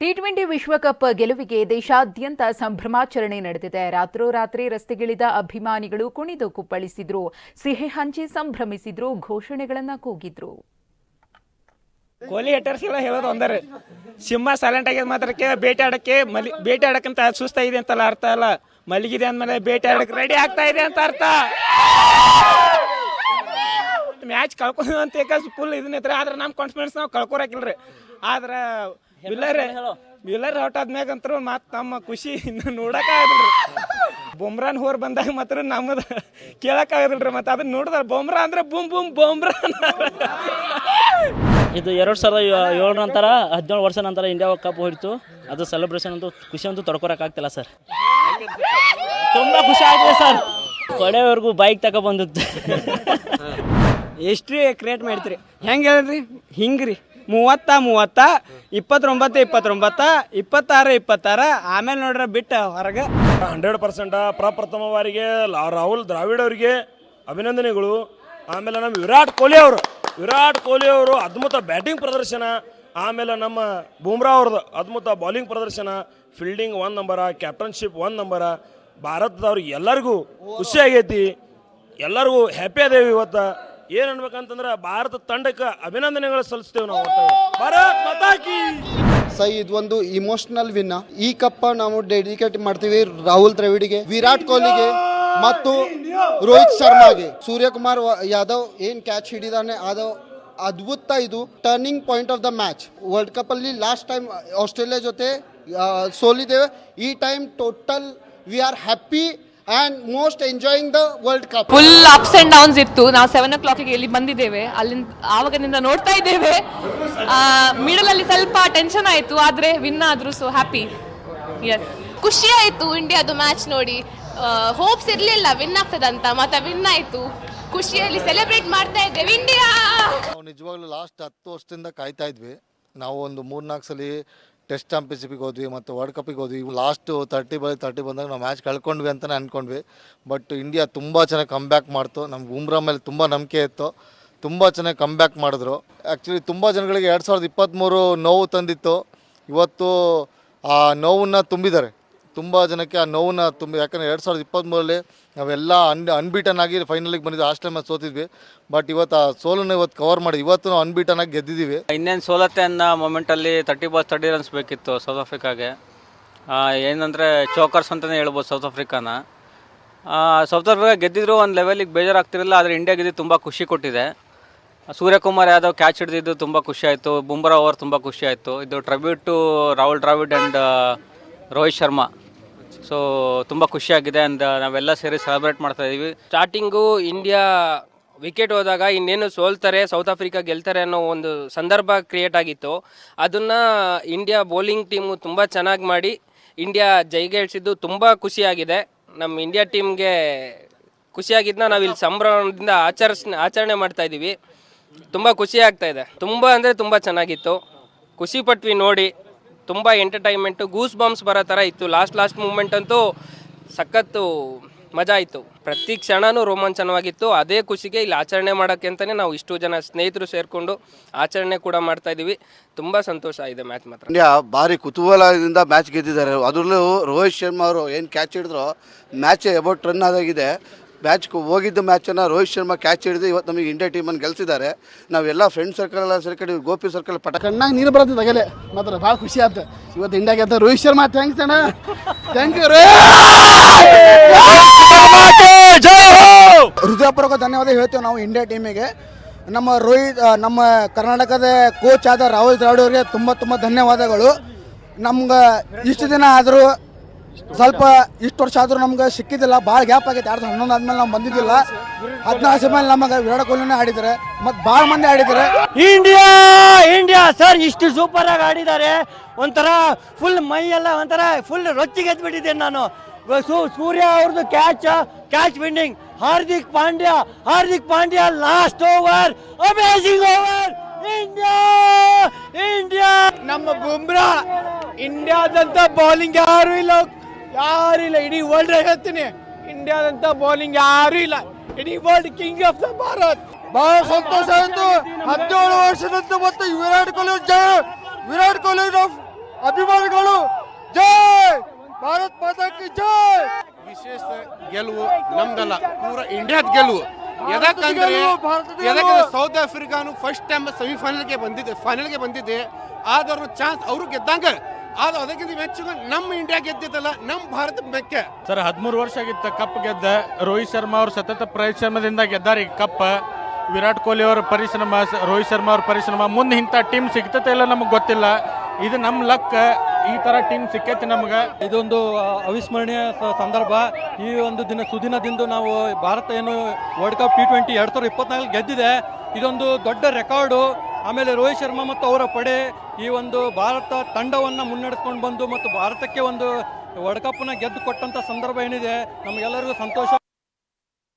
T twenty ವಿಶ್ವಕಪ್ ಗೆಲುವಿಗೆ ದೇಶಾದ್ಯಂತ ಸಂಭ್ರಮಾಚರಣೆ ನಡೆದಿದೆ. ರಾತ್ರೋರಾತ್ರಿ ರಸ್ತೆಗಿಳಿದ ಅಭಿಮಾನಿಗಳು ಕುಣಿದು ಕುಪ್ಪಳಿಸಿದ್ರು. ಸಿಹಿ ಹಂಚಿ ಸಂಭ್ರಮಿಸಿದ್ರು, ಘೋಷಣೆಗಳನ್ನ ಕೂಗಿದ್ರು. ಕೊಹ್ಲಿ ಹೆಟರ್ಸ್ ಎಲ್ಲ ಹೇಳೋದು ಒಂದರೆ, ಸಿಂಹ ಸೈಲೆಂಟ್ ಆಗಿದ್ ಮಾತ್ರಕ್ಕೆ ಬೇಟೆ ಆಡಕ್ಕೆ ಮಲಿ, ಬೇಟೆ ಆಡಕ್ಕಂತ ಸುಸ್ತಾಗಿದೆ ಅಂತಲ್ಲ ಅರ್ಥ ಅಲ್ಲ. ಮಲಗಿದೆ ಅಂದ್ಮೇಲೆ ಬೇಟೆ ಆಡಕ್ಕೆ ರೆಡಿ ಆಗ್ತಾ ಇದೆ ಅಂತ ಅರ್ಥ. ಮ್ಯಾಚ್ ಕಳ್ಕೊಂಡು ಅಂತ ಫುಲ್ ಇದನ್ನ ಆದ್ರೆ ನಮ್ಮ ಕಾನ್ಫಿಡೆನ್ಸ್ ನಾವು ಕಳ್ಕೊರಕಿಲ್ರಿ. ಆದ್ರೆ ವಿಲ್ಲರ್ ವಿಲ್ಲರ್ ಔಟ್ ಆದ್ಮ್ಯಾಗ ಅಂತೂ ಮತ್ತೆ ನಮ್ಮ ಖುಷಿ ಇನ್ನು ನೋಡಕ್ ಆಗಲ್ರಿ ಬೊಮ್ರಾನ್ ಹೋರ್ ಬಂದಾಗ ಮಾತ್ರ ನಮ್ಮದು ಕೇಳಕ್ ಆಗದಿಲ್ರಿ ಮತ್ತೆ ಅದನ್ನ ನೋಡಿದ್ರೆ ಬೊಮ್ರಾ ಅಂದ್ರೆ ಬೂಮ್ ಬೂಮ್ ಬೊಮ್ರಾ ಇದು ಎರಡು ಸಾವಿರದ ಏಳ ಏಳರ ನಂತರ ಹದಿನೇಳು ವರ್ಷ ನಂತರ ಇಂಡಿಯಾ ಕಪ್ ಹೋಯ್ತು. ಅದು ಸೆಲೆಬ್ರೇಷನ್ ಅಂತೂ ಖುಷಿ ಅಂತೂ ತಡ್ಕೊರಕ್ಕಾಗ್ತಿಲ್ಲ ಸರ್ ತುಂಬ ಖುಷಿ ಆಗಿದೆ ಸರ್ ಕೊನೆವರೆಗೂ ಬೈಕ್ ತಗೊಬಂದಿತ್ತು ಎಷ್ಟು ಕ್ರಿಯೇಟ್ ಮಾಡ್ತೀರಿ ಹೆಂಗೆ ಹೇಳ್ರಿ ಹಿಂಗೆ ರೀ ಮೂವತ್ತ ಮೂವತ್ತ, ಇಪ್ಪತ್ತೊಂಬತ್ತು, ಇಪ್ಪತ್ತೊಂಬತ್ತ, ಇಪ್ಪತ್ತಾರು, ಇಪ್ಪತ್ತಾರ, ಆಮೇಲೆ ನೋಡ್ರೆ ಬಿಟ್ಟು ಹೊರಗೆ. ಹಂಡ್ರೆಡ್ ಪರ್ಸೆಂಟ್ ಪ್ರಪ್ರಥಮ ಬಾರಿಗೆ ರಾಹುಲ್ ದ್ರಾವಿಡ್ ಅವರಿಗೆ ಅಭಿನಂದನೆಗಳು. ಆಮೇಲೆ ನಮ್ಮ ವಿರಾಟ್ ಕೊಹ್ಲಿ ಅವರು, ವಿರಾಟ್ ಕೊಹ್ಲಿ ಅವರು ಅದ್ಭುತ ಬ್ಯಾಟಿಂಗ್ ಪ್ರದರ್ಶನ. ಆಮೇಲೆ ನಮ್ಮ ಬೂಮ್ರಾ ಅವ್ರದ್ದು ಅದ್ಭುತ ಬೌಲಿಂಗ್ ಪ್ರದರ್ಶನ. Fielding one number captainship one number ಭಾರತದವ್ರಿಗೆ ಎಲ್ಲರಿಗೂ ಖುಷಿ ಆಗೈತಿ. ಎಲ್ಲರಿಗೂ ಹ್ಯಾಪಿ ಅದೇವಿ ಇವತ್ತು. ಏನು ಅನ್ಬೇಕಂತಂದ್ರ ಭಾರತ ತಂಡಕ್ಕೆ ಅಭಿನಂದನೆಗಳು ಸಲ್ಲಿಸ್ತೇವೆ ನಾವು. ಭಾರತ್ ಮಾತಾ ಕೀ! ಸೈ ಇದೊಂದು ಇಮೋಷನಲ್ ವಿನ್ ಈ ಕಪ್ಪ ನಾವು ಡೆಡಿಕೇಟ್ ಮಾಡ್ತೀವಿ ರಾಹುಲ್ ದ್ರವಿಡ್ಗೆ, ವಿರಾಟ್ ಕೊಹ್ಲಿಗೆ ಮತ್ತು ರೋಹಿತ್ ಶರ್ಮಾಗೆ. ಸೂರ್ಯಕುಮಾರ್ ಯಾದವ್ ಏನ್ ಕ್ಯಾಚ್ ಹಿಡಿದಾನೆ, ಅದು ಅದ್ಭುತ ಇದು. Turning point of the match world cup ಅಲ್ಲಿ ಲಾಸ್ಟ್ ಟೈಮ್ ಆಸ್ಟ್ರೇಲಿಯಾ ಜೊತೆ ಸೋಲಿದ್ದೇವೆ. ಈ time total we are happy and most enjoying the world cup full ups and downs ಇತ್ತು. ನಾವು ಸೆವೆನ್ ಓ ಕ್ಲಾಕಿಗೆ ಇಲ್ಲಿ ಬಂದಿದ್ದೇವೆ ಅಲ್ಲಿಂದ ಆವಾಗಿನಿಂದ ನೋಡ್ತಾ ಇದ್ದೇವೆ. ಮಿಡಲ್ ಅಲ್ಲಿ ಸ್ವಲ್ಪ ಟೆನ್ಷನ್ ಆಯಿತು ಆದರೆ ವಿನ್ ಆದ್ರು ಸೊ ಹ್ಯಾಪಿ ಎಸ್ ಖುಷಿ ಆಯಿತು ಇಂಡಿಯಾದು ಮ್ಯಾಚ್ ನೋಡಿ. ಹೋಪ್ಸ್ ಇರಲಿಲ್ಲ ವಿನ್ ಆಗ್ತದಂತ ಮತ್ತೆ ವಿನ್ ಆಯಿತು. ಖುಷಿಯಲ್ಲಿ ಸೆಲೆಬ್ರೇಟ್ ಮಾಡ್ತಾ ಇದ್ದೇವೆ ಇಂಡಿಯಾ! ನಾವು ನಿಜವಾಗ್ಲೂ ಲಾಸ್ಟ್ ಹತ್ತು ವರ್ಷದಿಂದ ಕಾಯ್ತಾ ಇದ್ವಿ. ನಾವು ಒಂದು ಮೂರ್ನಾಲ್ಕು ಸಲ ಟೆಸ್ಟ್ ಚಾಂಪಿಯನ್ಶಿಪಿಗೆ ಹೋದ್ವಿ ಮತ್ತು ವರ್ಲ್ಡ್ ಕಪ್ಪಿಗೆ ಹೋದ್ವಿ. ಲಾಸ್ಟ್ ತರ್ಟಿ ಬೈ ತರ್ಟಿ ಬಂದಾಗ ನಾವು ಮ್ಯಾಚ್ ಕಳ್ಕೊಂಡ್ವಿ ಅಂತಲೇ ಅಂದ್ಕೊಂಡ್ವಿ ಬಟ್ ಇಂಡಿಯಾ ತುಂಬ ಚೆನ್ನಾಗಿ ಕಮ್ ಬ್ಯಾಕ್ ಮಾಡ್ತು. ನಮ್ಮ ಬೂಮ್ರಾ ಮೇಲೆ ತುಂಬ ನಂಬಿಕೆ ಇತ್ತು. ತುಂಬ ಚೆನ್ನಾಗಿ ಕಮ್ ಬ್ಯಾಕ್ ಮಾಡಿದ್ರು. ಆ್ಯಕ್ಚುಲಿ ತುಂಬ ಜನಗಳಿಗೆ ಎರಡು ಸಾವಿರದ ಇಪ್ಪತ್ತ್ಮೂರು ನೋವು ತಂದಿತ್ತು. ಇವತ್ತು ಆ ನೋವನ್ನು ತುಂಬಿದ್ದಾರೆ. ತುಂಬ ಜನಕ್ಕೆ ಆ ನೋವನ್ನ ತುಂಬ, ಯಾಕಂದರೆ ಎರಡು ಸಾವಿರದ ಇಪ್ಪತ್ತ್ಮೂರಲ್ಲಿ ನಾವೆಲ್ಲ ಅನ್ ಅನ್ಬೀಟನ್ ಆಗಿ ಫೈನಲಿಗೆ ಬಂದಿದ್ದು ಆಸ್ಟ್ರೇಲಿಯಾ ಮ್ಯಾಚ್ ಸೋತಿದ್ವಿ. ಬಟ್ ಇವತ್ತು ಆ ಸೋಲನ್ನು ಇವತ್ತು ಕವರ್ ಮಾಡಿ, ಇವತ್ತು ನಾವು ಅನ್ಬೀಟನ್ ಆಗಿ ಗೆದ್ದಿದ್ದೀವಿ. ಇನ್ನೇನು ಸೋಲತ್ತೆ ಅನ್ನೋ ಮೊಮೆಂಟಲ್ಲಿ ತರ್ಟಿ ಬಾಸ್ ತರ್ಟಿ ರನ್ಸ್ ಬೇಕಿತ್ತು ಸೌತ್ ಆಫ್ರಿಕಾಗೆ ಏನಂದರೆ ಚೋಕರ್ಸ್ ಅಂತಲೇ ಹೇಳ್ಬೋದು ಸೌತ್ ಆಫ್ರಿಕಾನ ಸೌತ್ ಆಫ್ರಿಕಾ ಗೆದ್ದಿದ್ರು ಒಂದು ಲೆವೆಲಿಗೆ ಬೇಜಾರಾಗ್ತಿರಲಿಲ್ಲ, ಆದರೆ ಇಂಡಿಯಾ ಗೆದ್ದು ತುಂಬ ಖುಷಿ ಕೊಟ್ಟಿದೆ. ಸೂರ್ಯಕುಮಾರ್ ಯಾದವ್ ಕ್ಯಾಚ್ ಹಿಡಿದಿದ್ದು ತುಂಬ ಖುಷಿ ಆಯಿತು, ಬುಮ್ರಾ ಓವರ್ ತುಂಬ ಖುಷಿ ಆಯಿತು. ಇದು tribute to Rahul Dravid and Rohit Sharma so ತುಂಬ ಖುಷಿಯಾಗಿದೆ ಅಂದ ನಾವೆಲ್ಲ ಸೇರಿ ಸೆಲೆಬ್ರೇಟ್ ಮಾಡ್ತಾ ಇದೀವಿ. ಸ್ಟಾರ್ಟಿಂಗು ಇಂಡಿಯಾ ವಿಕೆಟ್ ಹೋದಾಗ ಇನ್ನೇನು ಸೋಲ್ತಾರೆ ಸೌತ್ ಆಫ್ರಿಕಾ ಗೆಲ್ತಾರೆ ಅನ್ನೋ ಒಂದು ಸಂದರ್ಭ ಕ್ರಿಯೇಟ್ ಆಗಿತ್ತು. ಅದನ್ನು ಇಂಡಿಯಾ ಬೌಲಿಂಗ್ ಟೀಮು ತುಂಬ ಚೆನ್ನಾಗಿ ಮಾಡಿ ಇಂಡಿಯಾ ಜೈಗೇಳ್ಸಿದ್ದು ತುಂಬ ಖುಷಿಯಾಗಿದೆ. ನಮ್ಮ ಇಂಡಿಯಾ ಟೀಮ್ಗೆ ಖುಷಿಯಾಗಿದ್ದನ್ನ ನಾವು ಇಲ್ಲಿ ಸಂಭ್ರಮದಿಂದ ಆಚರಿಸ್, ಆಚರಣೆ ಮಾಡ್ತಾ ಇದ್ದೀವಿ ತುಂಬ ಖುಷಿ ಆಗ್ತಾ ಇದೆ. ತುಂಬ ಅಂದರೆ ತುಂಬ ಚೆನ್ನಾಗಿತ್ತು. ಖುಷಿ ಪಟ್ವಿ ನೋಡಿ. ತುಂಬ ಎಂಟರ್ಟೈನ್ಮೆಂಟು ಗೂಸ್ ಬಾಂಬ್ಸ್ ಬರೋ ಥರ ಇತ್ತು. ಲಾಸ್ಟ್ ಲಾಸ್ಟ್ ಮೂಮೆಂಟ್ ಅಂತೂ ಸಖತ್ತು ಮಜಾ ಆಯಿತು ಪ್ರತಿ ಕ್ಷಣವೂ ರೋಮಾಂಚನವಾಗಿತ್ತು. ಅದೇ ಖುಷಿಗೆ ಇಲ್ಲಿ ಆಚರಣೆ ಮಾಡೋಕ್ಕೆ ಅಂತಲೇ ನಾವು ಇಷ್ಟು ಜನ ಸ್ನೇಹಿತರು ಸೇರಿಕೊಂಡು ಆಚರಣೆ ಕೂಡ ಮಾಡ್ತಾ ಇದ್ದೀವಿ ತುಂಬ ಸಂತೋಷ ಇದೆ ಮ್ಯಾಚ್ ಮಾತ್ರ. ಇಂಡಿಯಾ ಭಾರಿ ಕುತೂಹಲದಿಂದ ಮ್ಯಾಚ್ ಗೆದ್ದಿದ್ದಾರೆ. ಅದರಲ್ಲೂ ರೋಹಿತ್ ಶರ್ಮಾ ಅವರು ಏನು ಕ್ಯಾಚ್ ಹಿಡಿದ್ರು ಮ್ಯಾಚ್ ಎಬೌಟ್ ರನ್ ಆದಾಗಿದೆ. ಮ್ಯಾಚ್ ಹೋಗಿದ್ದ ಮ್ಯಾಚನ್ನು ರೋಹಿತ್ ಶರ್ಮಾ ಕ್ಯಾಚ್ ಹಿಡಿದು ಇವತ್ತು ನಮಗೆ ಇಂಡಿಯಾ ಟೀಮನ್ನು ಗೆಲ್ಸಿದ್ದಾರೆ. ನಾವೆಲ್ಲ ಫ್ರೆಂಡ್ ಸರ್ಕಲ್ ಎಲ್ಲ ಸೇರ್ಕೊಂಡು ಗೋಪಿ ಸರ್ಕಲ್ ಪಟ ಕಣ್ಣಾಗ ನೀರು ಬರ್ತದೆ ತಗಲೆ. ಮಾತ್ರ ಭಾಳ ಖುಷಿ ಆಯ್ತು ಇವತ್ತು ಇಂಡಿಯಾ ಗೆದ್ದ ರೋಹಿತ್ ಶರ್ಮಾ ಥ್ಯಾಂಕ್ಸ್ ಅಣ್ಣ. ಥ್ಯಾಂಕ್ ಯು ಹೃದಯಪೂರ್ವಕ ಧನ್ಯವಾದ ಹೇಳ್ತೇವೆ ನಾವು ಇಂಡಿಯಾ ಟೀಮಿಗೆ. ನಮ್ಮ ರೋಹಿತ್ ನಮ್ಮ ಕರ್ನಾಟಕದ ಕೋಚ್ ಆದ ರಾಹುಲ್ ದ್ರಾವಿಡ್ ಅವರಿಗೆ ತುಂಬ ತುಂಬ ಧನ್ಯವಾದಗಳು. ನಮ್ಗೆ ಇಷ್ಟು ದಿನ ಆದರೂ ಸ್ವಲ್ಪ ಇಷ್ಟು ವರ್ಷ ಆದರೂ ನಮ್ಗೆ ಸಿಕ್ಕಿದ್ದಿಲ್ಲ. ಭಾಳ ಗ್ಯಾಪ್ ಆಗೈತೆ. ಎರಡು ಹನ್ನೊಂದು ಆದ್ಮೇಲೆ ನಾವು ಬಂದಿದ್ದಿಲ್ಲ. ಹದಿನಾಲ್ಕು ಮೇಲೆ ನಮಗೆ ವಿರಾಟ್ ಕೊಹ್ಲಿನೇ ಆಡಿದ್ದಾರೆ. ಮತ್ತು ಭಾಳ ಮಂದಿ ಆಡಿದ್ದಾರೆ. ಇಂಡಿಯಾ ಇಂಡಿಯಾ ಸರ್ ಇಷ್ಟು ಸೂಪರ್ ಆಗಿ ಆಡಿದ್ದಾರೆ. ಒಂಥರ ಫುಲ್ ಮೈ ಎಲ್ಲ ಒಂಥರ ಫುಲ್ ರೊಚ್ಚಿಗೆ ಎದ್ಬಿಟ್ಟಿದ್ದೇನೆ ನಾನು. ಸೂ- ಸೂರ್ಯ ಅವ್ರದ್ದು catch catch winning Hardik Pandya Hardik Pandya last over amazing over India India. ನಮ್ಮ ಬುಮ್ರಾ ಇಂಡಿಯಾದಂತ ಬೌಲಿಂಗ್ ಯಾರು ಇಲ್ಲ. ಯಾರು ಇಲ್ಲ ಇಡೀ ವರ್ಲ್ಡ್ ಹೇಳ್ತೀನಿ. ಇಂಡಿಯಾದಂತ ಬೌಲಿಂಗ್ ಯಾರು ಇಲ್ಲ. ಇಡೀ world king of the Bharat. ಬಹಳ ಸಂತೋಷ ಆಯಿತು. ಹದಿನೇಳು ವರ್ಷದಂತ ಮತ್ತೆ ವಿರಾಟ್ ಕೊಹ್ಲಿ ಜಯ ವಿರಾಟ್ ಕೊಹ್ಲಿ ಅಭಿಮಾನಿಗಳು ಜೈ! ಭಾರತ್ ಮಾತಾಕಿ ಜಯ ಜೈ! ವಿಶೇಷ ಗೆಲುವು ನಮ್ದಲ್ಲ ಪೂರ ಇಂಡಿಯಾದ ಗೆಲುವು. ಎದಕ್ಕಂದ್ರೆ ಸೌತ್ ಆಫ್ರಿಕಾನು ಫಸ್ಟ್ ಟೈಮ್ ಸೆಮಿಫೈನಲ್ಗೆ ಬಂದಿದೆ ಫೈನಲ್ಗೆ ಬಂದಿದೆ ಆದರೂ ಚಾನ್ಸ್ ಅವರು ಗೆದ್ದಂಗ. ಆದ್ರೆ ಅದಕ್ಕಿಂತ ಮೆಚ್ಚುಗ ನಮ್ಮ ಇಂಡಿಯಾ ಗೆದ್ದಿದ್ದಲ್ಲ ನಮ್ಮ ಭಾರತ ಮೆಕ್ಕೆ ಸರ್ ಹದಿಮೂರು ವರ್ಷ ಆಗಿತ್ತು ಕಪ್ ಗೆದ್ದ. ರೋಹಿತ್ ಶರ್ಮಾ ಅವರು ಸತತ ಪರಿಶ್ರಮದಿಂದ ಗೆದ್ದಾರೆ ಈ ಕಪ್. ವಿರಾಟ್ ಕೊಹ್ಲಿ ಅವರ ಪರಿಶ್ರಮ ರೋಹಿತ್ ಶರ್ಮಾ ಅವ್ರ ಪರಿಶ್ರಮ. ಮುಂದೆ ಇಂಥ ಟೀಮ್ ಸಿಗ್ತತೆ ಇಲ್ಲ ನಮಗೆ ಗೊತ್ತಿಲ್ಲ. ಇದು ನಮ್ಮ ಲಕ್ ಈ ತರ ಟೀಮ್ ಸಿಕ್ಕೈತಿ ನಮ್ಗೆ. ಇದೊಂದು ಅವಿಸ್ಮರಣೀಯ ಸಂದರ್ಭ. ಈ ಒಂದು ದಿನ ಸುದಿನದಿಂದ ನಾವು ಭಾರತ ಏನು ವರ್ಲ್ಡ್ ಕಪ್ ಟಿ ಟ್ವೆಂಟಿ ಎರಡು ಸಾವಿರದ ಇಪ್ಪತ್ನಾಲ್ಕು ಗೆದ್ದಿದೆ. ಇದೊಂದು ದೊಡ್ಡ ರೆಕಾರ್ಡು ಆಮೇಲೆ ರೋಹಿತ್ ಶರ್ಮಾ ಮತ್ತು ಅವರ ಪಡೆ ಈ ಒಂದು ಭಾರತ ತಂಡವನ್ನು ಮುನ್ನಡೆಸ್ಕೊಂಡು ಬಂದು ಮತ್ತು ಭಾರತಕ್ಕೆ ಒಂದು ವರ್ಲ್ಡ್ ಕಪ್ನ ಗೆದ್ದು ಕೊಟ್ಟಂಥ ಸಂದರ್ಭ ಏನಿದೆ, ನಮಗೆಲ್ಲರಿಗೂ ಸಂತೋಷ.